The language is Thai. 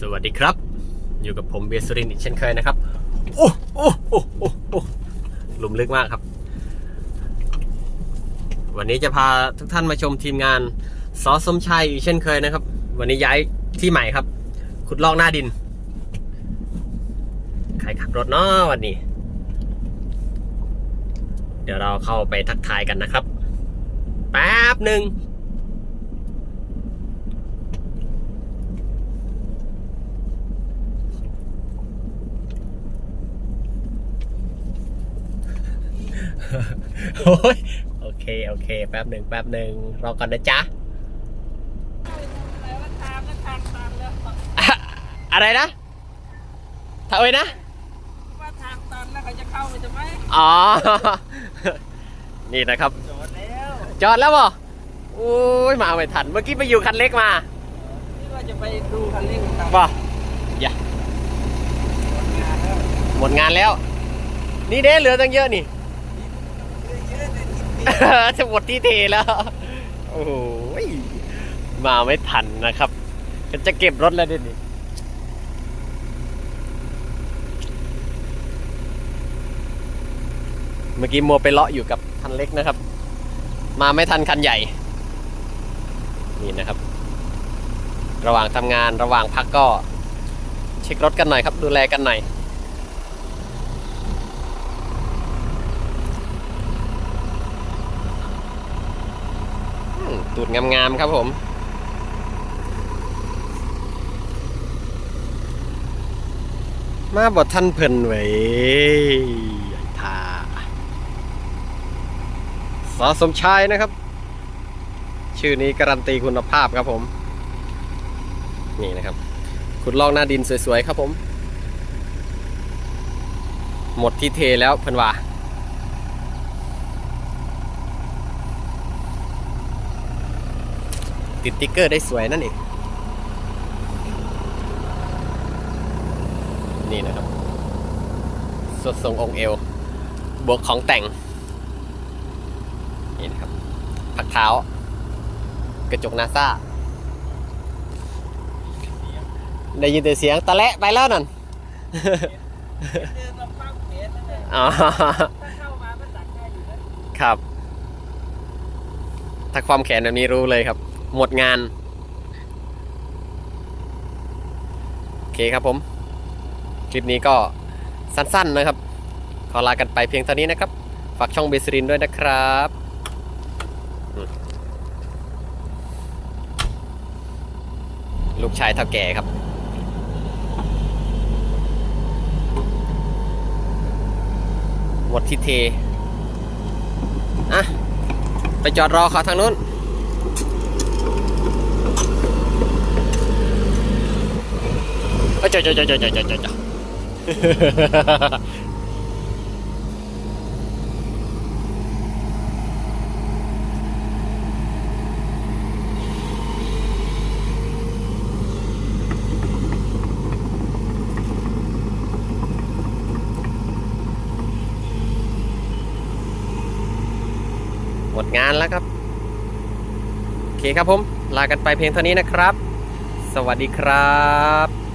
สวัสดีครับ อยู่กับผมเบียร์สุรินทร์อีกเช่นเคยนะครับ โอ้โอ้โอ้โอ้โอ้หลุมลึกมากครับ วันนี้จะพาทุกท่านมาชมทีมงานสอสมชัยอีกเช่นเคยนะครับ วันนี้ย้ายที่ใหม่ครับ ขุดลอกหน้าดินใครขับรถเนาะวันนี้ เดี๋ยวเราเข้าไปทักทายกันนะครับแป๊บหนึ่ง โอ้ยโอเค โอเค แป๊บหนึ่งแป๊บหนึ่งรอก่อนนะจ๊ะอะไรว่าทางก็ทางตันแล้วอะอะไรนะทำไมนะ ว่าทางตันแล้วเขาจะเข้าไปจะไหมอ๋อ นี่นะครับ จอดแล้วจอดแล้วบ่โอ้ยมาไม่ทัน เมื่อกี้ไปอยู่คันเล็กมานี่ว่าจะไปดูคันเร่งกันบ่อย่างานแล้วหมดงานแล้ว นี่เด้เหลือตั้งเยอะนี่เยอะเลย จะหมดที่เทแล้ว โอ้โหยมาไม่ทันนะครับก็จะเก็บรถแล้วเดี๋ยวนี้เมื่อกี้มัวไปเลาะอยู่กับคันเล็กนะครับ มาไม่ทันคันใหญ่ นี่นะครับ ระหว่างทำงานระหว่างพักก็ เช็ครถกันหน่อยครับ ดูแลกันหน่อย ตูดงามๆครับผม มาบทท่านเพิ่นไว้ไอ้ทาสอสมชายนะครับ ชื่อนี้การันตีคุณภาพครับผม นี่นะครับ ขุดลอกหน้าดินสวยๆครับผม หมดที่เทแล้วเพิ่นว่า ติดติ๊กเกอร์ได้สวยนั่นเองนี่นะครับสดทรงองค์เอว บวกของแต่ง นี่นะครับผักเท้า กระจกนาซาได้ยินแต่เสียงตะและไปแล้วนั่นอ๋อครับ ถ้าความแขนแบบนี้รู้เลยครับ หมดงาน โอเคครับผม คลิปนี้ก็สั้นๆนะครับ ขอลากันไปเพียงเท่านี้นะครับ ฝากช่องเบสรินด้วยนะครับลูกชายเท่าแก่ครับ หมดที่เท อะ ไปจอดรอเขาทางนู้น เจ้าเจ้าเจ้าเจ้าเจ้าเจ้าเจ้าหมดงานแล้วครับ โอเคครับผม ลากันไปเพียงเท่านี้นะครับ สวัสดีครับ